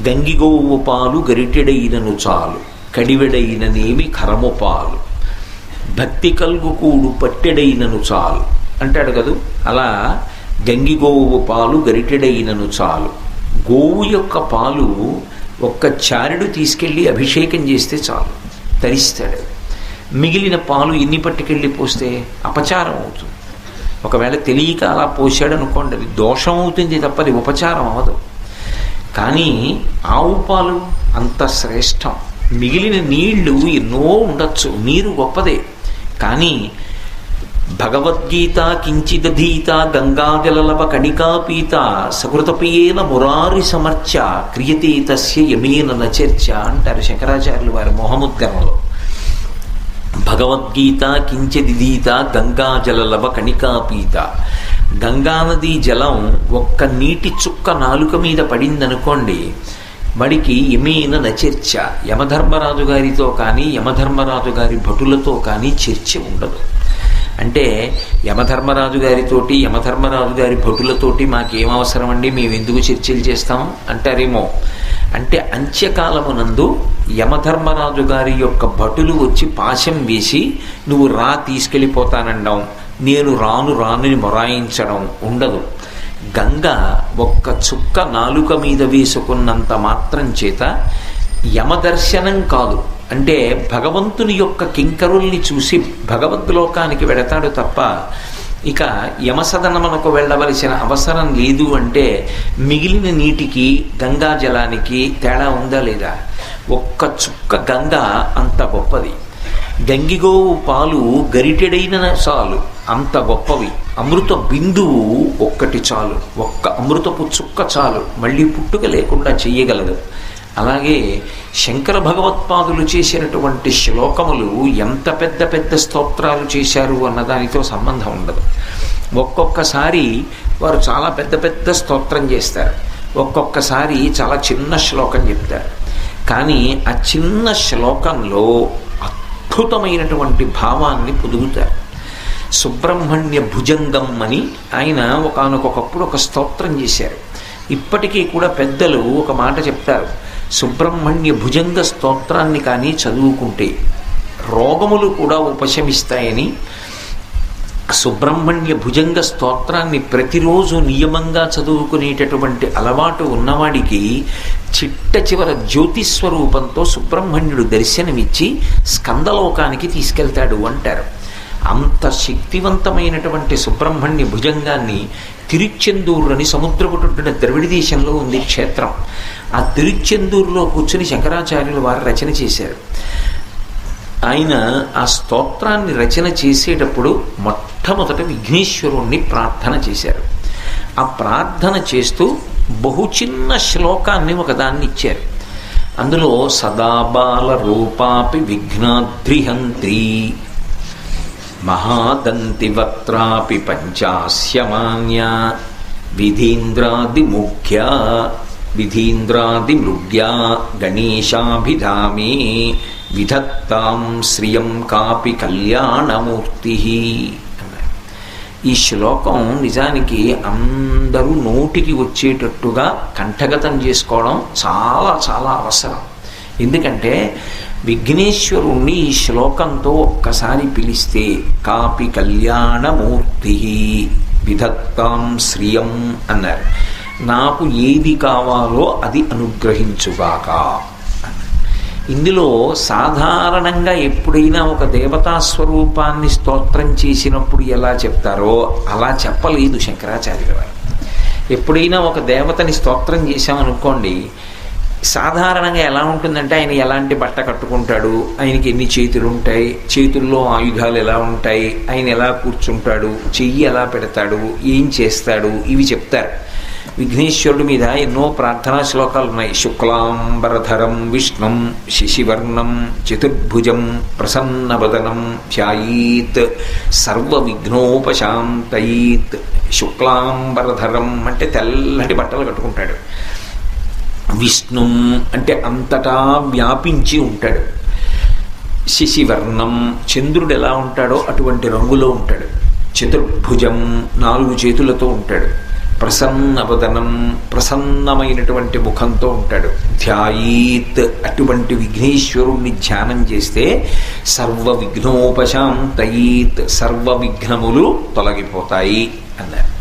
గంగిగోవు పాలు గరిటెడైనను చాలు కడివెడైననేమి కరము పాలు భక్తి కల్గు కూడు పట్టెడైనను చాలు అంటాడు కదూ? అలా గంగిగోవు పాలు గరిటెడైనను చాలు. గోవు యొక్క పాలు ఒక్క చారుడు తీసుకెళ్ళి అభిషేకం చేస్తే చాలు తరిస్తాడు. మిగిలిన పాలు ఎన్ని పట్టుకెళ్ళి పోస్తే అపచారం అవుతుంది. ఒకవేళ తెలియక అలా పోసాడు అనుకోండి అది దోషం అవుతుంది తప్ప అది ఉపచారం అవ్వదు. కానీ ఆవు పాలు అంత శ్రేష్టం. మిగిలిన నీళ్ళు ఎన్నో ఉండొచ్చు నీరు గొప్పదే. కానీ భగవద్గీత కించిదధీత గంగాజలలవ కణికాపీత సకృతపయేన మురారి సమర్చ క్రియతే తస్య యమేన నచర్చ అంటారు శంకరాచార్యులు వారి మొహముద్గరంలో భగవద్గీత కించదిదీత గంగాజలలవ కణికాపీత గంగానది జలం ఒక్క నీటి చుక్క నాలుక మీద పడిందనుకోండి మడికి యమేన నచర్చ. యమధర్మరాజు గారితో కానీ యమధర్మరాజు గారి భటులతో కానీ చర్చ ఉండదు. అంటే యమధర్మరాజు గారితోటి యమధర్మరాజు గారి భటులతోటి మాకేం అవసరం అండి మేము ఎందుకు చర్చలు చేస్తాం? అంటారేమో. అంటే అంత్యకాలమునందు యమధర్మరాజు గారి యొక్క భటులు వచ్చి పాశం వేసి నువ్వు రా తీసుకెళ్ళిపోతానండం. నేను రాను రానుని మొరాయించడం ఉండదు. గంగ ఒక్క చుక్క నాలుక మీద వేసుకున్నంత మాత్రం చేత యమదర్శనం కాదు. అంటే భగవంతుని యొక్క కింకరుల్ని చూసి భగవద్లోకానికి వెడతాడు తప్ప ఇక యమసదనమునకు వెళ్ళవలసిన అవసరం లేదు అంటే మిగిలిన నీటికి గంగా జలానికి తేడా ఉందా లేదా? ఒక్క చుక్క గంగ అంత గొప్పది. గంగిగోవు పాలు గరిటెడైన చాలు అంత గొప్పవి. అమృత బిందువు ఒక్కటి చాలు ఒక్క అమృతపు చుక్క చాలు మళ్ళీ పుట్టుక లేకుండా చెయ్యగలదు. అలాగే శంకర భగవత్పాదులు చేసినటువంటి శ్లోకములు ఎంత పెద్ద పెద్ద స్తోత్రాలు చేశారు అన్నదానితో సంబంధం ఉండదు. ఒక్కొక్కసారి వారు చాలా పెద్ద పెద్ద స్తోత్రం చేస్తారు. ఒక్కొక్కసారి చాలా చిన్న శ్లోకం చెప్తారు. కానీ ఆ చిన్న శ్లోకంలో అద్భుతమైనటువంటి భావాన్ని పొదుగుతారు సుబ్రహ్మణ్య భుజంగం అని ఆయన ఒకనకొకప్పుడు ఒక స్తోత్రం చేశారు. ఇప్పటికీ కూడా పెద్దలు ఒక మాట చెప్తారు. సుబ్రహ్మణ్య భుజంగ స్తోత్రాన్ని కానీ చదువుకుంటే రోగములు కూడా ఉపశమిస్తాయని సుబ్రహ్మణ్య భుజంగ స్తోత్రాన్ని ప్రతిరోజు నియమంగా చదువుకునేటటువంటి అలవాటు ఉన్నవాడికి చిట్ట చివర జ్యోతిస్వరూపంతో సుబ్రహ్మణ్యుడు దర్శనమిచ్చి స్కందలోకానికి తీసుకెళ్తాడు అంటారు. అంత శక్తివంతమైనటువంటి సుబ్రహ్మణ్య భుజంగాన్ని తిరుచెందూరు అని సముద్రపుటున్న ద్రవిడ దేశంలో ఉంది క్షేత్రం. ఆ తిరుచెందూరులో కూర్చుని శంకరాచార్యులు వారు రచన చేశారు. ఆయన ఆ స్తోత్రాన్ని రచన చేసేటప్పుడు మొట్టమొదట విఘ్నేశ్వరుణ్ణి ప్రార్థన చేశారు. ఆ ప్రార్థన చేస్తూ బహు చిన్న శ్లోకాన్ని ఒకదాన్ని ఇచ్చారు. అందులో సదాబాల రూపాపి విఘ్నాద్రిహంత్రి మహాదంతివత్రాపి పంచాస్యమాన్య విధీంద్రాదిముఖ్య విధీంద్రాదిమృగ్యా గణేశాభిధామే విధత్తాం శ్రియం కాపి కళ్యాణమూర్తి ఈ శ్లోకం నిజానికి అందరూ నోటికి వచ్చేటట్టుగా కంఠగతం చేసుకోవడం చాలా చాలా అవసరం. ఎందుకంటే విఘ్నేశ్వరుణ్ణి ఈ శ్లోకంతో ఒక్కసారి పిలిస్తే కాపి కళ్యాణమూర్తి విధత్తాం శ్రియం అన్నారు. నాకు ఏది కావాలో అది అనుగ్రహించుగాక ఇందులో సాధారణంగా ఎప్పుడైనా ఒక దేవతా స్వరూపాన్ని స్తోత్రం చేసినప్పుడు ఎలా చెప్తారో అలా చెప్పలేదు శంకరాచార్యుల వారు. ఎప్పుడైనా ఒక దేవతని స్తోత్రం చేశామనుకోండి సాధారణంగా ఎలా ఉంటుందంటే ఆయన ఎలాంటి బట్ట కట్టుకుంటాడు? ఆయనకి ఎన్ని చేతులు ఉంటాయి చేతుల్లో ఆయుధాలు ఎలా ఉంటాయి? ఆయన ఎలా కూర్చుంటాడు? చెయ్యి ఎలా పెడతాడు? ఏం చేస్తాడు? ఇవి చెప్తారు. విఘ్నేశ్వరుడి మీద ఎన్నో ప్రార్థనా శ్లోకాలు ఉన్నాయి. శుక్లాంబరధరం విష్ణుం శశివర్ణం చతుర్భుజం ప్రసన్నవదనం ధ్యాయీత్ సర్వ విఘ్నోపశాంతయీత్ శుక్లాంబరధరం అంటే తెల్లటి బట్టలు కట్టుకుంటాడు. విష్ణు అంటే అంతటా వ్యాపించి ఉంటాడు. శశివర్ణం చంద్రుడు ఎలా ఉంటాడో అటువంటి రంగులో ఉంటాడు. చతుర్భుజం నాలుగు చేతులతో ఉంటాడు. ప్రసన్నవదనం ప్రసన్నమైనటువంటి ముఖంతో ఉంటాడు. ధ్యాయీత్ అటువంటి విఘ్నేశ్వరుణ్ణి ధ్యానం చేస్తే సర్వ విఘ్నోపశాంతయీత్ సర్వ విఘ్నములు తొలగిపోతాయి అన్నారు.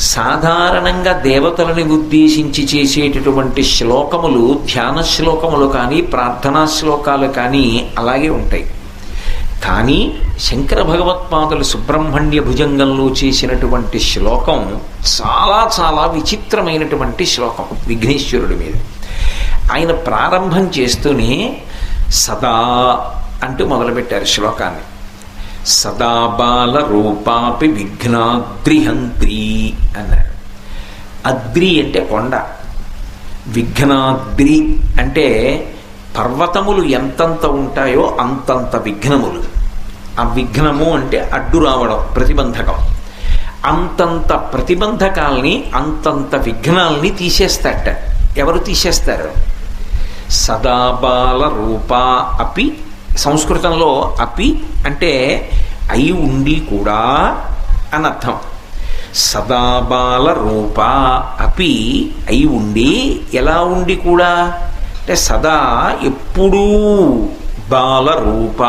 సాధారణంగా దేవతలని ఉద్దేశించి చేసేటటువంటి శ్లోకములు ధ్యాన శ్లోకములు కానీ ప్రార్థనా శ్లోకాలు కానీ అలాగే ఉంటాయి. కానీ శంకర భగవత్పాదులు సుబ్రహ్మణ్య భుజంగంలో చేసినటువంటి శ్లోకం చాలా చాలా విచిత్రమైనటువంటి శ్లోకం విఘ్నేశ్వరుడి మీద. ఆయన ప్రారంభం చేస్తూనే సదా అంటూ మొదలుపెట్టారు శ్లోకాన్ని. సదా బాల రూపాపి విఘ్నాద్రిహంత్రి అన్నారు. అద్రి అంటే కొండ. విఘ్నాద్రి అంటే పర్వతములు ఎంతంత ఉంటాయో అంతంత విఘ్నములు. ఆ విఘ్నము అంటే అడ్డు రావడం ప్రతిబంధకం. అంతంత ప్రతిబంధకాల్ని అంతంత విఘ్నాల్ని తీసేస్తాట ఎవరు తీసేస్తారు? సదాబాల రూపా అపి సంస్కృతంలో అపి అంటే అయి ఉండి కూడా అని అర్థం. సదాబాల రూప అపి అయి ఉండి ఎలా ఉండి కూడా? అంటే సదా ఎప్పుడూ బాల రూప.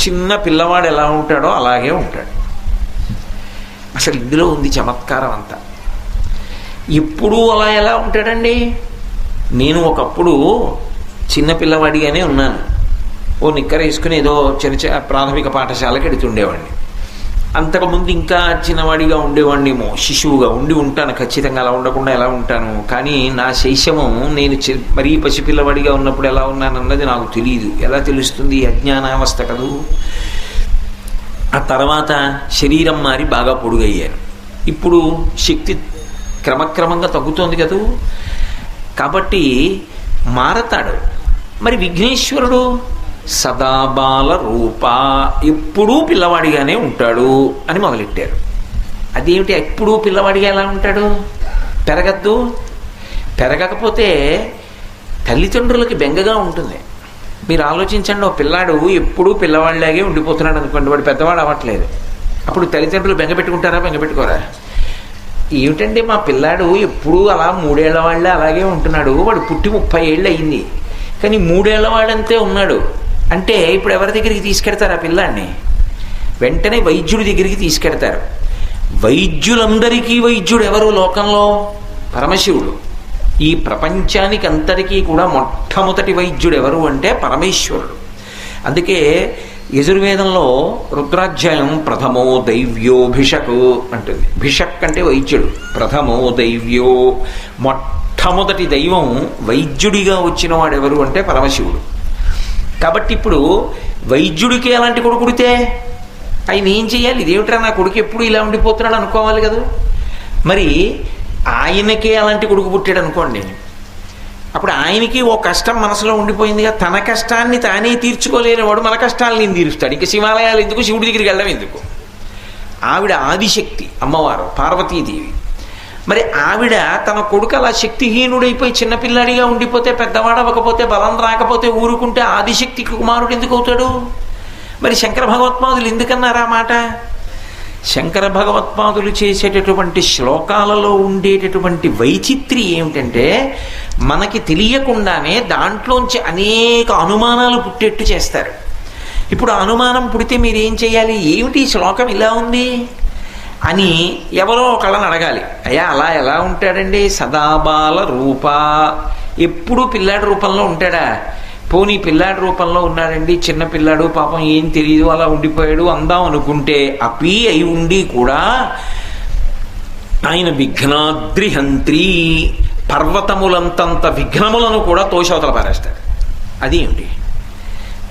చిన్న పిల్లవాడు ఎలా ఉంటాడో అలాగే ఉంటాడు. అసలు ఇందులో ఉంది చమత్కారం అంతా. ఎప్పుడూ అలా ఎలా ఉంటాడండి? నేను ఒకప్పుడు చిన్న పిల్లవాడిగానే ఉన్నాను. ఓ నిక్కర వేసుకుని ఏదో చిన్న చిన్న ప్రాథమిక పాఠశాలకి ఎడుతుండేవాడిని. అంతకుముందు ఇంకా చిన్నవాడిగా ఉండేవాడినేమో శిశువుగా ఉండి ఉంటాను ఖచ్చితంగా అలా ఉండకుండా ఎలా ఉంటాను కానీ నా శైశవం నేను చి మరీ పసిపిల్లవాడిగా ఉన్నప్పుడు ఎలా ఉన్నానన్నది నాకు తెలియదు ఎలా తెలుస్తుంది అజ్ఞానావస్థ కదూ? ఆ తర్వాత శరీరం మారి బాగా పొడుగయ్యాను. ఇప్పుడు శక్తి క్రమక్రమంగా తగ్గుతోంది కదూ? కాబట్టి మారతాడు. మరి విఘ్నేశ్వరుడు సదాబాల రూప. ఎప్పుడూ పిల్లవాడిగానే ఉంటాడు అని మొదలెట్టారు. అదేమిటి? ఎప్పుడూ పిల్లవాడిగా ఎలా ఉంటాడు? పెరగద్దు. పెరగకపోతే తల్లిదండ్రులకి బెంగగా ఉంటుంది. మీరు ఆలోచించండి ఓ పిల్లాడు ఎప్పుడూ పిల్లవాడిలాగే ఉండిపోతున్నాడు అనుకోండి వాడు పెద్దవాడు అవ్వట్లేదు. అప్పుడు తల్లిదండ్రులు బెంగ పెట్టుకుంటారా బెంగ పెట్టుకోరా? ఏమిటండి మా పిల్లాడు ఎప్పుడూ అలా మూడేళ్ళ వాళ్ళే అలాగే ఉంటున్నాడు. వాడు పుట్టి ముప్పై ఏళ్ళు అయింది. కానీ మూడేళ్ళ వాడంతే ఉన్నాడు. అంటే ఇప్పుడు ఎవరి దగ్గరికి తీసుకెడతారు ఆ పిల్లాన్ని? వెంటనే వైద్యుడి దగ్గరికి తీసుకెడతారు. వైద్యులందరికీ వైద్యుడు ఎవరు లోకంలో? పరమశివుడు. ఈ ప్రపంచానికి అంతటికీ కూడా మొట్టమొదటి వైద్యుడు ఎవరు అంటే పరమేశ్వరుడు. అందుకే యజుర్వేదంలో రుద్రాధ్యాయం ప్రథమో దైవ్యో భిషక్ అంటుంది. భిషక్ అంటే వైద్యుడు. ప్రథమో దైవ్యో. మొట్టమొదటి దైవం వైద్యుడిగా వచ్చిన వాడెవరు అంటే పరమశివుడు. కాబట్టి ఇప్పుడు వైద్యుడికి అలాంటి కొడుకుడితే ఆయన ఏం చేయాలి? ఇదేమిట్రా నా కొడుకు ఎప్పుడు ఇలా ఉండిపోతున్నాడు అనుకోవాలి కదా? మరి ఆయనకే అలాంటి కొడుకు పుట్టాడు అనుకోండి. అప్పుడు ఆయనకి ఓ కష్టం మనసులో ఉండిపోయిందిగా తన కష్టాన్ని తానే తీర్చుకోలేని వాడు మన కష్టాలని నేను తీరుస్తాడు. ఇంకా శివాలయాలు ఎందుకు? శివుడి దగ్గరికి వెళ్ళడం ఎందుకు? ఆవిడ ఆదిశక్తి అమ్మవారు పార్వతీదేవి. మరి ఆవిడ తన కొడుకు అలా శక్తిహీనుడైపోయి చిన్నపిల్లాడిగా ఉండిపోతే పెద్దవాడవకపోతే బలం రాకపోతే ఊరుకుంటే ఆదిశక్తి కుమారుడు ఎందుకు అవుతాడు? మరి శంకర భగవత్పాదులు ఎందుకన్నారా మాట? శంకర భగవత్పాదులు చేసేటటువంటి శ్లోకాలలో ఉండేటటువంటి వైచిత్రి ఏమిటంటే మనకి తెలియకుండానే దాంట్లోంచి అనేక అనుమానాలు పుట్టేట్టు చేస్తారు. ఇప్పుడు అనుమానం పుడితే మీరు ఏం చేయాలి? ఏమిటి శ్లోకం ఇలా ఉంది? అని ఎవరో ఒకళ్ళని అడగాలి. అయ్యా అలా ఎలా ఉంటాడండి? సదాబాల రూప. ఎప్పుడు పిల్లాడి రూపంలో ఉంటాడా? పోనీ పిల్లాడి రూపంలో ఉన్నాడండి. చిన్న పిల్లాడు పాపం ఏం తెలియదు అలా ఉండిపోయాడు అందాం అనుకుంటే అపి అయి ఉండి కూడా ఆయన విఘ్నాద్రిహంత్రి పర్వతములంతంత విఘ్నములను కూడా తోషవతల పారేస్తాడు. అదేమిటి?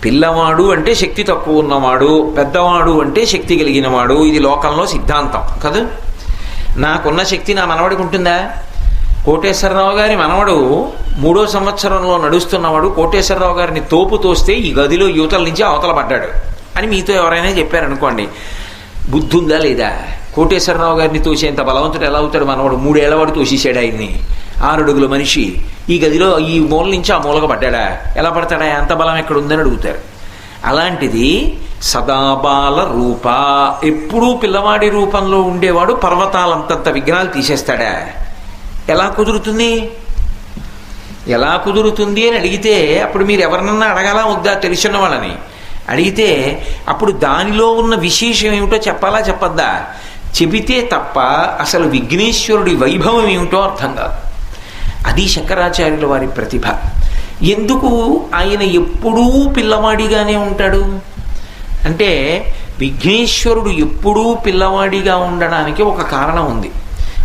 పిల్లవాడు అంటే శక్తి తక్కువ ఉన్నవాడు పెద్దవాడు అంటే శక్తి కలిగినవాడు. ఇది లోకంలో సిద్ధాంతం కదా? నాకున్న శక్తి నా మనవడికి ఉంటుందా? కోటేశ్వరరావు గారి మనవడు మూడో సంవత్సరంలో నడుస్తున్నవాడు కోటేశ్వరరావు గారిని తోపు తోస్తే ఈ గదిలో యువతల నుంచి అవతల పడ్డాడు అని మీతో ఎవరైనా చెప్పారనుకోండి. బుద్ధి ఉందా లేదా? కోటేశ్వరరావు గారిని తోసేంత బలవంతుడు ఎలా అవుతాడు? మనవాడు మూడేళ్ళవాడు తోసేసాడు ఆయన్ని. ఆరుడుగుల మనిషి. ఈ గదిలో ఈ మూల నుంచి ఆ మూలక పడ్డాడా? ఎలా పడతాడా? ఎంత బలం ఎక్కడ ఉందని అడుగుతారు. అలాంటిది సదాబాల రూప. ఎప్పుడూ పిల్లవాడి రూపంలో ఉండేవాడు పర్వతాలంతంత విగ్రహాలు తీసేస్తాడా? ఎలా కుదురుతుంది? ఎలా కుదురుతుంది అని అడిగితే అప్పుడు మీరు ఎవరినన్నా అడగాలా వద్దా తెలిసిన వాళ్ళని? అడిగితే అప్పుడు దానిలో ఉన్న విశేషం ఏమిటో చెప్పాలా చెప్పద్దా? చెబితే తప్ప అసలు విఘ్నేశ్వరుడి వైభవం ఏమిటో అర్థం కాదు. అది శంకరాచార్యుల వారి ప్రతిభ. ఎందుకు ఆయన ఎప్పుడూ పిల్లవాడిగానే ఉంటాడు? అంటే విఘ్నేశ్వరుడు ఎప్పుడూ పిల్లవాడిగా ఉండడానికి ఒక కారణం ఉంది.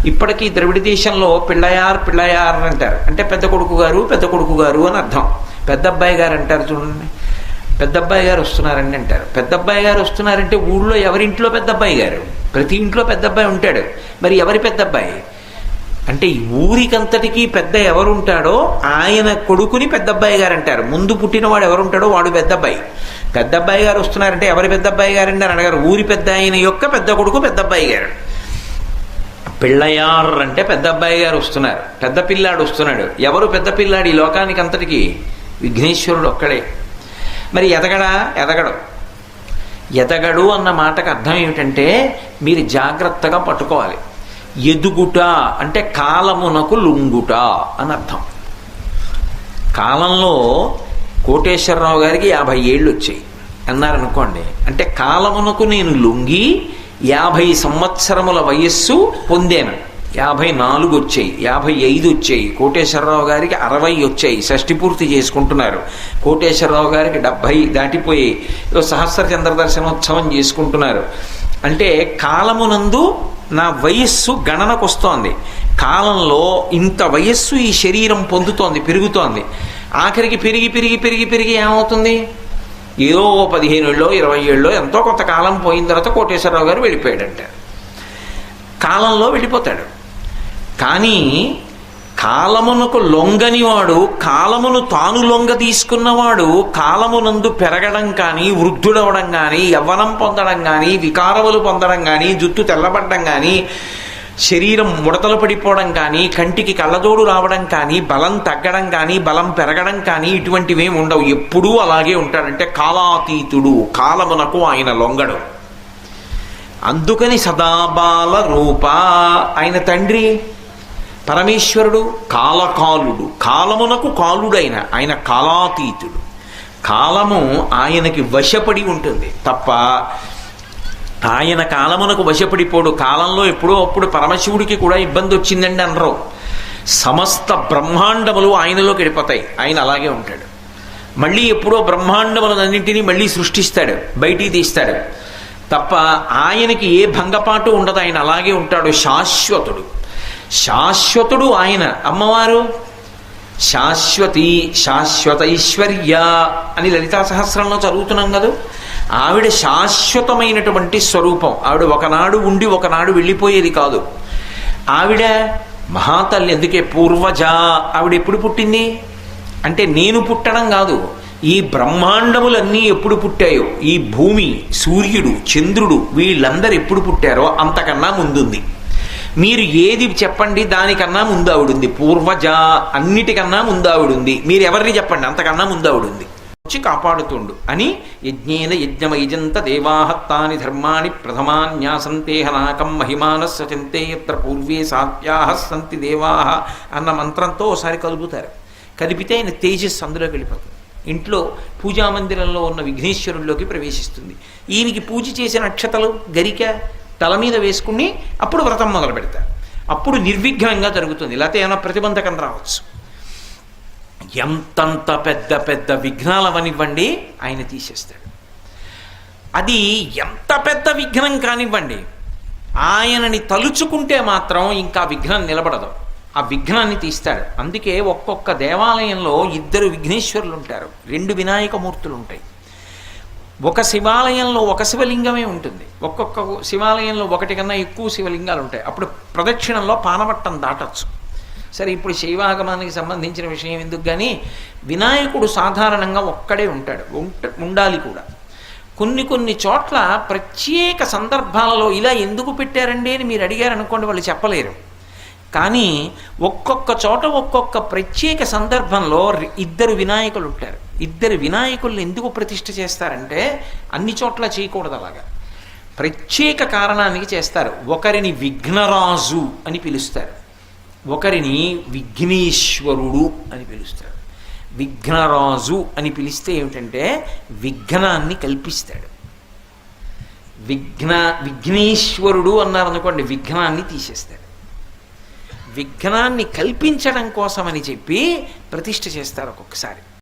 ఇప్పటికీ ద్రవిడ దేశంలో పిళ్ళయార్ పిళ్ళయార్ అని అంటారు. అంటే పెద్ద కొడుకు గారు పెద్ద కొడుకు గారు అని అర్థం. పెద్ద అబ్బాయి గారు అంటారు చూడండి. పెద్ద అబ్బాయి గారు వస్తున్నారండి అంటారు. పెద్ద అబ్బాయి గారు వస్తున్నారంటే ఊళ్ళో ఎవరింట్లో పెద్ద అబ్బాయి గారు? ప్రతి ఇంట్లో పెద్ద అబ్బాయి ఉంటాడు. మరి ఎవరి పెద్ద అబ్బాయి అంటే ఈ ఊరికంతటికీ పెద్ద ఎవరుంటాడో ఆయన కొడుకుని పెద్ద అబ్బాయి గారు అంటారు ముందు పుట్టినవాడు ఎవరుంటాడో వాడు పెద్దబ్బాయి. పెద్దబ్బాయి గారు వస్తున్నారంటే ఎవరి పెద్ద అబ్బాయి గారండి అని అడగారు. ఊరి పెద్ద ఆయన యొక్క పెద్ద కొడుకు పెద్ద అబ్బాయి గారు. పిళ్ళయార్ అంటే పెద్ద అబ్బాయి గారు వస్తున్నారు. పెద్ద పిల్లాడు వస్తున్నాడు. ఎవరు పెద్ద పిల్లాడు ఈ లోకానికి అంతటికి విఘ్నేశ్వరుడు ఒక్కడే. మరి ఎదగడా? ఎదగడు. ఎదగడు అన్న మాటకు అర్థం ఏమిటంటే మీరు జాగ్రత్తగా పట్టుకోవాలి. ఎదుగుట అంటే కాలమునకు లుంగుట అని అర్థం. కాలంలో కోటేశ్వరరావు గారికి యాభై ఏళ్ళు వచ్చాయి. అన్నారనుకోండి అంటే కాలమునకు నేను లొంగి యాభై సంవత్సరముల వయస్సు పొందాను. యాభై నాలుగు వచ్చాయి యాభై ఐదు వచ్చాయి. కోటేశ్వరరావు గారికి అరవై వచ్చాయి. షష్టి పూర్తి చేసుకుంటున్నారు. కోటేశ్వరరావు గారికి డెబ్భై దాటిపోయి సహస్ర చంద్ర దర్శనోత్సవం చేసుకుంటున్నారు. అంటే కాలమునందు నా వయస్సు గణనకు వస్తోంది. కాలంలో ఇంత వయస్సు ఈ శరీరం పొందుతోంది పెరుగుతోంది. ఆఖరికి పెరిగి పెరిగి పెరిగి పెరిగి ఏమవుతుంది? ఏదో పదిహేను ఏళ్ళో ఇరవై ఏళ్ళో ఎంతో కొంత కాలం పోయిన తర్వాత కోటేశ్వరరావు గారు వెళ్ళిపోయాడంట. కాలంలో వెళ్ళిపోతాడు. కానీ కాలమునకు లొంగనివాడు కాలమును తాను లొంగ తీసుకున్నవాడు కాలమునందు పెరగడం కానీ వృద్ధుడవడం కానీ యవ్వనం పొందడం కానీ వికారములు పొందడం కానీ జుట్టు తెల్లబడ్డం కానీ శరీరం ముడతలు పడిపోవడం కానీ కంటికి కళ్ళజోడు రావడం కానీ బలం తగ్గడం కానీ బలం పెరగడం కానీ ఇటువంటివేమి ఉండవు. ఎప్పుడూ అలాగే ఉంటాడంటే కాలాతీతుడు కాలమునకు ఆయన లొంగడు. అందుకని సదాబాల రూప. ఆయన తండ్రి పరమేశ్వరుడు కాలకాలుడు. కాలమునకు కాలుడైన ఆయన కాలాతీతుడు. కాలము ఆయనకి వశపడి ఉంటుంది. తప్ప ఆయన కాలమునకు వశపడిపోడు. కాలంలో ఎప్పుడో అప్పుడు పరమశివుడికి కూడా ఇబ్బంది వచ్చిందండి అనరు. సమస్త బ్రహ్మాండములు ఆయనలోకి వెళ్ళిపోతాయి. ఆయన అలాగే ఉంటాడు. మళ్ళీ ఎప్పుడో బ్రహ్మాండములన్నింటినీ మళ్ళీ సృష్టిస్తాడు. బయటికి తీస్తాడు. తప్ప ఆయనకి ఏ భంగపాటు ఉండదు. ఆయన అలాగే ఉంటాడు. శాశ్వతుడు. శాశ్వతుడు ఆయన. అమ్మవారు? శాశ్వతి శాశ్వత ఐశ్వర్య అని లలితా సహస్రంలో చదువుతున్నాం కదా? ఆవిడ శాశ్వతమైనటువంటి స్వరూపం. ఆవిడ ఒకనాడు ఉండి ఒకనాడు వెళ్ళిపోయేది కాదు. ఆవిడ మహాతల్లి ఎందుకే పూర్వజ. ఆవిడ ఎప్పుడు పుట్టింది? అంటే నేను పుట్టడం కాదు. ఈ బ్రహ్మాండములన్నీ ఎప్పుడు పుట్టాయో? ఈ భూమి సూర్యుడు చంద్రుడు వీళ్ళందరూ ఎప్పుడు పుట్టారో అంతకన్నా ముందుంది. మీరు ఏది చెప్పండి దానికన్నా ముందు ఆవిడుంది. పూర్వజ అన్నిటికన్నా ముందు ఆవిడుంది. మీరు ఎవరిని చెప్పండి? అంతకన్నా ముందు ఆవిడుంది. వచ్చి కాపాడుతుండు. అని యజ్ఞేన యజ్ఞమైజంత దేవాహత్తాని ధర్మాణి ప్రథమాన్యాసంతేహనాకం మహిమానస్య చింతే యత్ర పూర్వే సాత్యాహ సంతి దేవాహ అన్న మంత్రంతో ఒకసారి కలుపుతారు. కలిపితే ఆయన తేజస్సు అందులోకి వెళ్ళిపోతుంది. ఇంట్లో పూజామందిరంలో ఉన్న విఘ్నేశ్వరుల్లోకి ప్రవేశిస్తుంది. ఈయనకి పూజ చేసిన అక్షతలు గరిక తల మీద వేసుకుని అప్పుడు వ్రతం మొదలు పెడతారు అప్పుడు నిర్విఘ్నంగా జరుగుతుంది. లేకపోతే ఏమైనా ప్రతిబంధకం రావచ్చు. ఎంతంత పెద్ద పెద్ద విఘ్నాలవనివ్వండి ఆయన తీసేస్తాడు. అది ఎంత పెద్ద విఘ్నం కానివ్వండి ఆయనని తలుచుకుంటే మాత్రం ఇంకా విఘ్నం నిలబడదు. ఆ విఘ్నాన్ని తీస్తాడు. అందుకే ఒక్కొక్క దేవాలయంలో ఇద్దరు విఘ్నేశ్వరులు ఉంటారు రెండు వినాయక మూర్తులు ఉంటాయి ఒక శివాలయంలో ఒక శివలింగమే ఉంటుంది. ఒక్కొక్క శివాలయంలో ఒకటి కన్నా ఎక్కువ శివలింగాలు ఉంటాయి. అప్పుడు ప్రదక్షిణంలో పానవట్టం దాటచ్చు. సరే ఇప్పుడు శైవాగమానికి సంబంధించిన విషయం ఎందుకు కానీ వినాయకుడు సాధారణంగా ఒక్కడే ఉంటాడు. ఉండాలి కూడా. కొన్ని కొన్ని చోట్ల ప్రత్యేక సందర్భాలలో ఇలా ఎందుకు పెట్టారండి అని మీరు అడిగారు అనుకోండి వాళ్ళు చెప్పలేరు. కానీ ఒక్కొక్క చోట ఒక్కొక్క ప్రత్యేక సందర్భంలో ఇద్దరు వినాయకులు ఉంటారు. ఇద్దరు వినాయకుల్ని ఎందుకు ప్రతిష్ఠ చేస్తారంటే అన్ని చోట్ల చేయకూడదు అలాగా. ప్రత్యేక కారణానికి చేస్తారు. ఒకరిని విఘ్నరాజు అని పిలుస్తారు. ఒకరిని విఘ్నేశ్వరుడు అని పిలుస్తారు. విఘ్నరాజు అని పిలిస్తే ఏమిటంటే విఘ్నాన్ని కల్పిస్తాడు. విఘ్న విఘ్నేశ్వరుడు అన్నారనుకోండి విఘ్నాన్ని తీసేస్తాడు విఘ్నాన్ని కల్పించడం కోసమని చెప్పి ప్రతిష్ఠ చేస్తారు ఒక్కొక్కసారి.